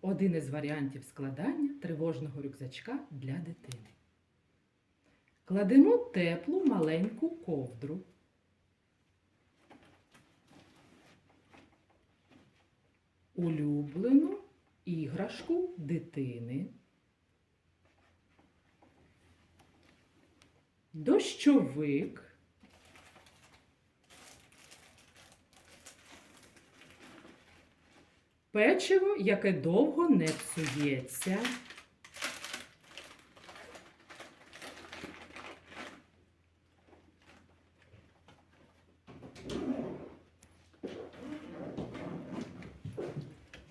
один із варіантів складання тривожного рюкзачка для дитини. Кладемо теплу маленьку ковдру. Улюблену іграшку дитини. Дощовик. Печиво, яке довго не псується.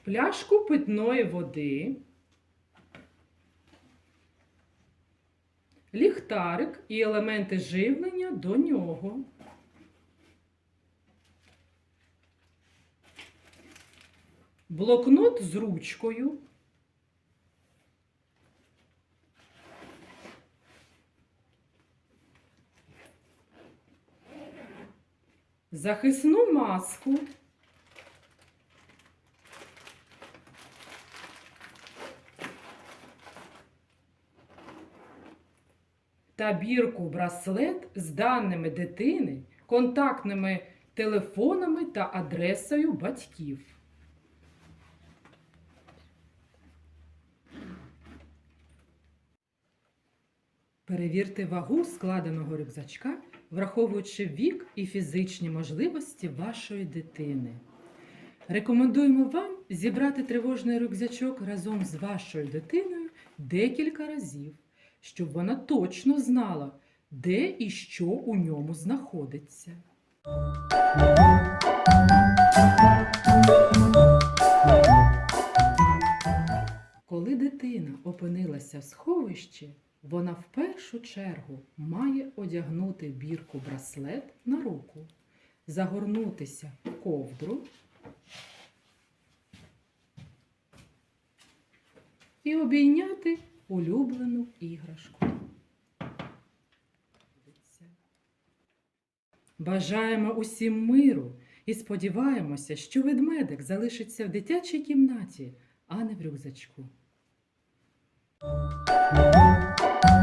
Пляшку питної води. Ліхтарик і елементи живлення до нього. Блокнот з ручкою. Захисну маску. Та бірку браслет з даними дитини, контактними телефонами та адресою батьків. Перевірте вагу складеного рюкзачка, враховуючи вік і фізичні можливості вашої дитини. Рекомендуємо вам зібрати тривожний рюкзачок разом з вашою дитиною декілька разів, щоб вона точно знала, де і що у ньому знаходиться. Коли дитина опинилася в сховищі, вона в першу чергу має одягнути бірку браслет на руку, загорнутися в ковдру і обійняти улюблену іграшку. Бажаємо усім миру і сподіваємося, що ведмедик залишиться в дитячій кімнаті, а не в рюкзачку. Música